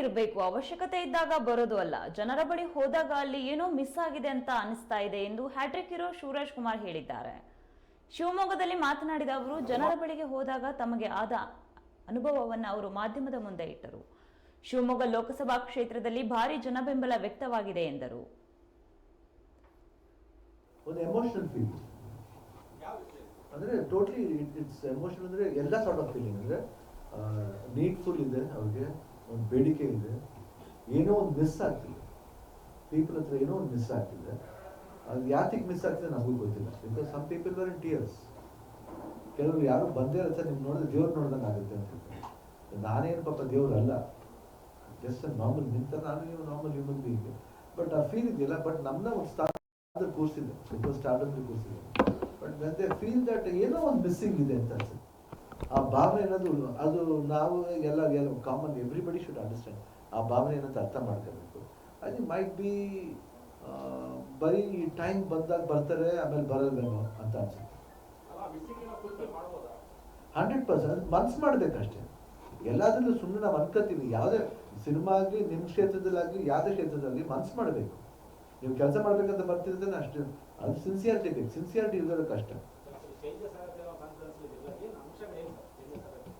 ಇರಬೇಕು. ಅವಶ್ಯಕತೆ ಇದ್ದಾಗ ಬರೋದು ಅಲ್ಲ. ಜನರ ಬಳಿ ಹೋದಾಗ ಅಲ್ಲಿ ಏನೋ ಮಿಸ್ ಆಗಿದೆ ಅಂತ ಅನಿಸ್ತಾ ಇದೆ ಎಂದು ಹ್ಯಾಟ್ರಿಕ್ ಹೀರೋ ಶಿವರಾಜ್ ಕುಮಾರ್ ಹೇಳಿದ್ದಾರೆ. ಶಿವಮೊಗ್ಗದಲ್ಲಿ ಮಾತನಾಡಿದ ಅವರು, ಜನರ ಬಳಿಗೆ ಹೋದಾಗ ತಮಗೆ ಆದ ಅನುಭವವನ್ನು ಅವರು ಮಾಧ್ಯಮದ ಮುಂದೆ ಇಟ್ಟರು. ಶಿವಮೊಗ್ಗ ಲೋಕಸಭಾ ಕ್ಷೇತ್ರದಲ್ಲಿ ಭಾರಿ ಜನಬೆಂಬಲ ವ್ಯಕ್ತವಾಗಿದೆ ಎಂದರು. ಅಂದ್ರೆ ಟೋಟ್ಲಿ ಇಟ್ಸ್ ಎಮೋಷನ್ ಅಂದ್ರೆ ಎಲ್ಲ ಸಾರ್ಟ್ ಆಫ್ ಫೀಲಿಂಗ್ ಅಂದರೆ ನೀಡ್ಫುಲ್ ಇದೆ ಅವ್ರಿಗೆ. ಒಂದು ಬೇಡಿಕೆ ಇದೆ. ಏನೋ ಒಂದು ಮಿಸ್ ಆಗ್ತಿದೆ. ಪೀಪಲ್ ಹತ್ರ ಏನೋ ಒಂದು ಮಿಸ್ ಆಗ್ತಿದೆ. ಅದು ಯಾತಿಗೆ ಮಿಸ್ ಆಗ್ತಿದೆ ನಮಗೂ ಗೊತ್ತಿಲ್ಲ. Because some people are in tears ಕೆಲವರು ಯಾರು ಬಂದೇ ಇರುತ್ತೆ ನಿಮ್ಗೆ ನೋಡಿದ್ರೆ ದೇವ್ರು ನೋಡ್ದಂಗೆ ಆಗುತ್ತೆ ಅಂತ. ನಾನೇನು ಪಾಪ ದೇವ್ರು ಅಲ್ಲ ಜಸ್ಟ್ ನಾರ್ಮಲ್ ನಿಂತ ನಾನು ನೀವು ನಾರ್ಮಲ್ ಹ್ಯೂಮನ್ ಬೀಯಿಂಗ್ ಬಟ್ ಆ ಫೀಲ್ ಇದೆಯಲ್ಲ ಬಟ್ ನಮ್ಮನ್ನ ಒಂದು ಸ್ಥಾನದಲ್ಲಿ ಕೂರಿಸಿದೆ ಬಿಕಾಸ್ ಸ್ಟಾರ್ಟಪ್ ಕೂರಿಸಿದೆ ಬಟ್ ವೆನ್ ಫೀಲ್ ದಟ್ ಏನೋ ಒಂದು ಮಿಸ್ಸಿಂಗ್ ಇದೆ ಅಂತ ಅನ್ಸುತ್ತೆ. ಆ ಭಾವನೆ ಅನ್ನೋದು ಅದು ನಾವು ಎಲ್ಲ ಎಲ್ಲ ಕಾಮನ್ ಎವ್ರಿಬಡಿ ಶುಡ್ ಅಂಡರ್ಸ್ಟ್ಯಾಂಡ್ ಆ ಭಾವನೆ ಅನ್ನೋದು ಅರ್ಥ ಮಾಡ್ಕೋಬೇಕು ಅದು ಮೈಟ್ ಬಿ ಬರೀ ಟೈಮ್ ಬಂದಾಗ ಬರ್ತಾರೆ, ಆಮೇಲೆ ಬರಲ್ವೇನೋ ಅಂತ ಅನ್ಸುತ್ತೆ. ಹಂಡ್ರೆಡ್ ಪರ್ಸೆಂಟ್ ಮನ್ಸು ಮಾಡಬೇಕಷ್ಟೇ. ಎಲ್ಲಾದ್ರಲ್ಲೂ ಸುಮ್ಮನೆ ನಾವು ಅನ್ಕೋತೀವಿ, ಯಾವುದೇ ಸಿನಿಮಾ ಆಗಲಿ ನಿಮ್ಮ ಕ್ಷೇತ್ರದಲ್ಲಾಗಲಿ, ಯಾವುದೇ ಕ್ಷೇತ್ರದಲ್ಲಿ ಮನ್ಸು ಮಾಡಬೇಕು. ನೀವು ಕೆಲಸ ಮಾಡ್ಬೇಕಂತ ಬರ್ತಿದ್ರೆ ಅಷ್ಟೇ. ಅದು ಸಿನ್ಸಿಯಾರಿಟಿ ಬೇಕು. ಸಿನ್ಸಿಯಾರಿಟಿ ಇರೋದು ಕಷ್ಟ ಚೇಂಜಸ್ ಆಗುತ್ತೆ ಅನ್ನೋ ಕಾನ್ಫಿಡೆನ್ಸ್ ಇದೆಯಲ್ಲ ಏನು ಅಂಶಗಳು ಏನು ಚೇಂಜಸ್ ಆಗುತ್ತೆ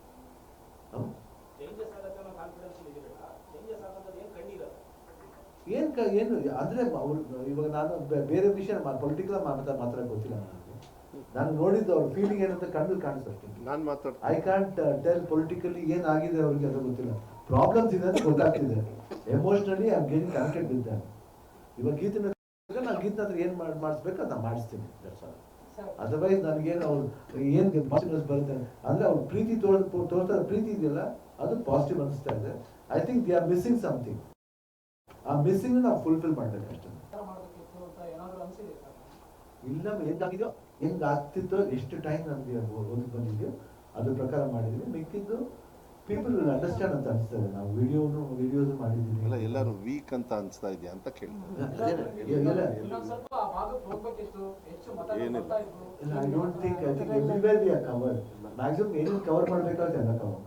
ಹ್ಮ್? ಚೇಂಜಸ್ ಆಗುತ್ತೆ ಅನ್ನೋ ಕಾನ್ಫಿಡೆನ್ಸ್ ಇದೆಯಲ್ಲ ಚೇಂಜಸ್ ಆಗೋದು ಏನು ಕಂಡಿರೋದು ಏನ್ ಕ ಏನು ಅಂದ್ರೆ ಅವ್ರು ಇವಾಗ ನಾನು ಬೇರೆ ವಿಷಯ ಪೊಲಿಟಿಕಲ್ ಮಾತ್ರ ಮಾತ್ರ ಗೊತ್ತಿಲ್ಲ ನನಗೆ. ನಾನು ನೋಡಿದ್ದು ಅವ್ರ ಫೀಲಿಂಗ್ ಏನಂತ ಕಣ್ಣು ಕಾಣಿಸ್ತು ನಾನು ಮಾತಾಡ್ತೀನಿ. ಐ ಕ್ಯಾಂಟ್ ಟೆಲ್ ಪೊಲಿಟಿಕಲಿ ಏನಾಗಿದೆ ಅವ್ರಿಗೆ ಅದು ಗೊತ್ತಿಲ್ಲ. ಪ್ರಾಬ್ಲಮ್ಸ್ ಇದೆ ಅಂತ ಗೊತ್ತಾಗ್ತಿದೆ. Emotionally I gain connected with ಇವಾಗ ಗೀತನ ನಾನು ಗೀತನ ಹತ್ರ ಏನು ಮಾಡಿ ಮಾಡಿಸ್ಬೇಕು ಅದನ್ನ ಮಾಡಿಸ್ತೀನಿ. ದಟ್ಸ್ ಆಲ್ ಅದರ್ವೈಸ್ ನನಗೇನು ಅವ್ರು ಏನು ಪಾಸಿಟಿವ್ ಬರುತ್ತೆ ಅಂದ್ರೆ ಅವ್ರು ಪ್ರೀತಿ ತೋರ್ ತೋರ್ತಾ ಪ್ರೀತಿ ಇದೆಯಲ್ಲ ಅದು ಪಾಸಿಟಿವ್ ಅನಿಸ್ತಾ ಇದೆ. I think they are missing something ಆ ಮಿಸ್ಸಿಂಗ್ ನಾವು ಫುಲ್ಫಿಲ್ ಮಾಡ್ಬೇಕು ಅಷ್ಟೇ. ಇಲ್ಲ ಹೆಂಗಾಗಿದೆಯೋ ಹೆಂಗ್ ಆಗ್ತಿತ್ತು ಎಷ್ಟು ಟೈಮ್ ನಮ್ಗೆ ಓದಿ ಬಂದಿದೆಯೋ ಅದ್ರ ಪ್ರಕಾರ ಮಾಡಿದ್ವಿ. ಮಿಕ್ಕಿದ್ದು ಪೀಪಲ್ ಅಂಡರ್ಸ್ಟ್ಯಾಂಡ್ ಅಂತ ಅನಿಸ್ತದೆ ನಾವು ವಿಡಿಯೋನು ವಿಡಿಯೋಸ್ ಮಾಡಿದ್ದೀವಿ. ಇಲ್ಲ ಎಲ್ಲರೂ ವೀಕ್ ಅಂತ ಅನ್ಸ್ತಾ ಇದೆಯಾ ಅಂತ ಕೇಳಿ ಇನ್ನೊಂದ್ ಸ್ವಲ್ಪ ಆ ಭಾಗಕ್ಕೆ ಹೋಗ್ಬೇಕಿತ್ತು ಹೆಚ್ಚು ಮತ ಏನಿಲ್ಲ. ಬರ್ತಾ I don't think I think everywhere we are cover maximum ಏನೇನು ಕವರ್ ಮಾಡಬೇಕಾದ್ರೆ ಎಲ್ಲ ಕವರ್